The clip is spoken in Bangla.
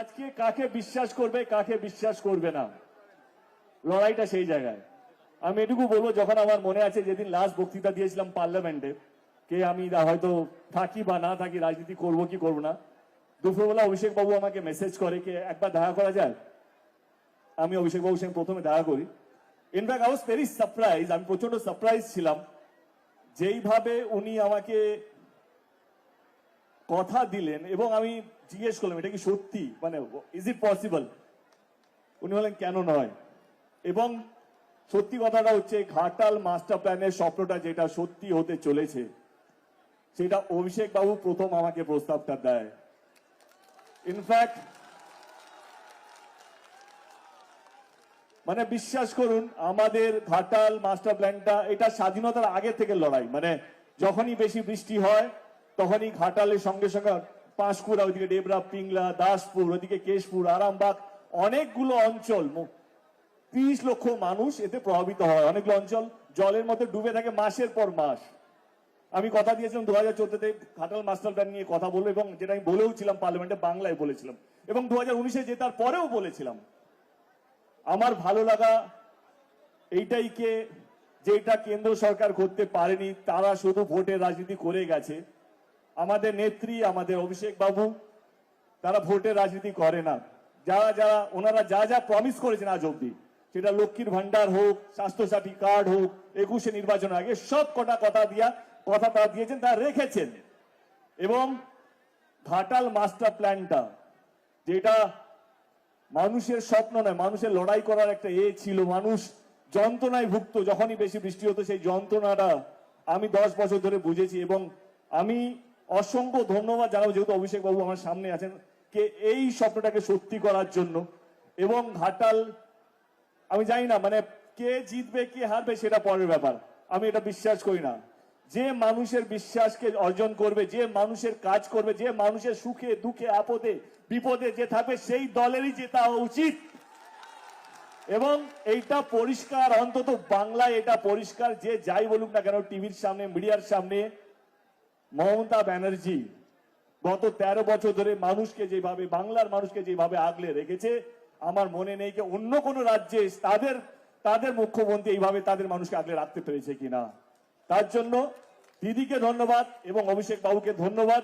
আজকে কাকে বিশ্বাস করবে, কাকে বিশ্বাস করবে না? লড়াইটা সেই জায়গায়। আমি এটুকু বলব, যখন আমার মনে আছে যেদিন লাস্ট বক্তৃতা দিয়েছিলাম পার্লামেন্টে কে আমি হয়তো থাকি বা না থাকি, রাজনীতি করব কি করব না, দুপুরবেলা অভিষেক বাবু আমাকে মেসেজ করে কে একবার দেখা করা যায়? আমি অভিষেক বাবুর সঙ্গে প্রথমে দেখা করি। In fact I was very surprise আমি প্রচণ্ড সারপ্রাইজ ছিলাম, যেইভাবে উনি আমাকে কথা দিলেন এবং আমি জিজ্ঞেস করলাম, এটা কি সত্যি? মানে ইজ ইট পসিবল উনি বলেন কেন নয়? এবং সত্যি কথাটা হচ্ছে, ঘাটাল মাস্টার প্ল্যানের স্বপ্নটা যেটা সত্যি হতে চলেছে, সেটা অভিষেক বাবু প্রথম আমাকে প্রস্তাবটা দেয়। ইনফ্যাক্ট মানে বিশ্বাস করুন, আমাদের ঘাটাল মাস্টার প্ল্যানটা, এটা স্বাধীনতার আগে থেকে লড়াই। মানে যখনই বেশি বৃষ্টি হয় তখনই ঘাটালের সঙ্গে সঙ্গে পাঁশকুড়া, ওইদিকে ডেবরা, পিংলা, দাসপুর, ওইদিকে কেশপুর, আরামবাগ, অনেকগুলো অঞ্চল তিরিশ লক্ষ মানুষ এতে প্রভাবিত হয়। অনেকগুলো অঞ্চল জলের মধ্যে ডুবে থাকে মাসের পর মাস। আমি কথা দিয়েছিলাম দু হাজার চোদ্দতে ঘাটাল মাস্টার প্ল্যান নিয়ে কথা বলব এবং যেটা আমি বলেও ছিলাম, পার্লামেন্টে বাংলায় বলেছিলাম এবং দু হাজার উনিশে জেতার পরেও বলেছিলাম, আমার ভালো লাগা এইটাই কে, যেটা কেন্দ্র সরকার করতে পারেনি, তারা শুধু ভোটের রাজনীতি করে গেছে। আমাদের নেত্রী, আমাদের অভিষেক বাবু, তারা ভোটের রাজনীতি করে না। যারা যারা, ওনারা যা যা প্রমিস করেছেন আজ অব্দি সেটা লক্ষ্মীর ভান্ডার হোক, স্বাস্থ্যসাথী কার্ড হোক, একুশে নির্বাচন আগে সব কটা কথা দিয়া, কথা তারা দিয়েছেন, তারা রেখেছেন। এবং ঘাটাল মাস্টার প্ল্যানটা, যেটা মানুষের স্বপ্ন নয়, মানুষের লড়াই করার একটা এ ছিল। মানুষ যন্ত্রণায় ভুক্ত, যখনই বেশি বৃষ্টি হতো, সেই যন্ত্রণাটা আমি দশ বছর ধরে বুঝেছি। এবং আমি অসংখ্য ধন্যবাদ জানাব, যেহেতু অভিষেক বাবু আমার সামনে আছেন, কে এই স্বপ্নটাকে সত্যি করার জন্য। এবং ঘাটাল, আমি জানি না মানে কে জিতবে, কে হারবে, সেটা পরের ব্যাপার। আমি এটা বিশ্বাস করি না। যে মানুষের বিশ্বাসকে অর্জন করবে, যে মানুষের কাজ করবে, যে মানুষের সুখে, দুঃখে, আপদে, বিপদে যে থাকবে, সেই দলেরই জেতা উচিত। এবং এইটা পরিষ্কার, অন্তত বাংলায় এটা পরিষ্কার, যে যাই বলুক না কেন, টিভির সামনে, মিডিয়ার সামনে মমতা ব্যানার্জি গত তেরো বছর ধরে মানুষকে যেভাবে, বাংলার মানুষকে যেভাবে আগলে রেখেছে, আমার মনে নেই যে অন্য কোনো রাজ্যে তাদের তাদের মুখ্যমন্ত্রী এইভাবে তাদের মানুষকে আগলে রাখতে পেরেছে কিনা। তার জন্য দিদিকে ধন্যবাদ এবং অভিষেক বাবুকে ধন্যবাদ।